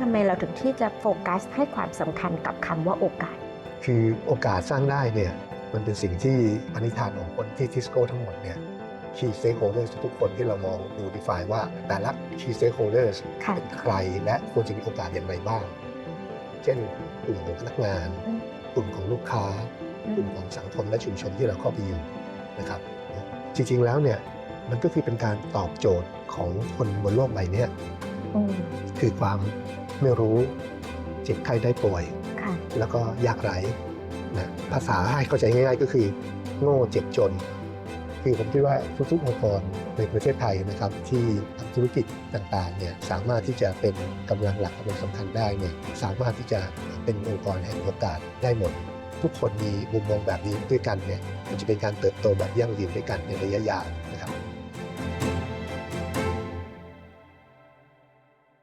ทำไมเราถึงที่จะโฟกัสให้ความสำคัญกับคำว่าโอกาส คือโอกาสสร้างได้เนี่ยมันเป็นสิ่งที่ปณิธานของคนที่ทิสโก้ทั้งหมดเนี่ย key stakeholders ทุกๆคนที่เรามองดู define ว่าแต่ละ key stakeholders ค่ะเป็นใครและควรจะมีโอกาสอย่างไรบ้าง เช่นกลุ่มของพนักงานอืมกลุ่มของลูกค้า กลุ่มของสังคมและชุมชนที่เราเข้าไปอยู่นะครับ จริงๆแล้วเนี่ยมันก็คือเป็นการตอบโจทย์ของคนบนโลกใบเนี้ยอืมคือความ ไม่รู้เจ็บไข้ได้ป่วย ค่ะ แล้วก็ยากไร้นะภาษาให้เข้าใจง่ายๆก็คือ โง่เจ็บจน คือผมคิดว่าทุกๆองค์กรในประเทศไทยนะครับ ที่ทำธุรกิจต่างๆเนี่ยสามารถที่จะเป็นกำลังหลักกำลังสำคัญได้เนี่ยสามารถที่จะเป็นองค์กรแห่งโอกาสได้หมด ทุกคนมีมุมมองแบบนี้ด้วยกันเนี่ยมันจะเป็นการเติบโตแบบยั่งยืนด้วยกันในระยะยาวนะครับ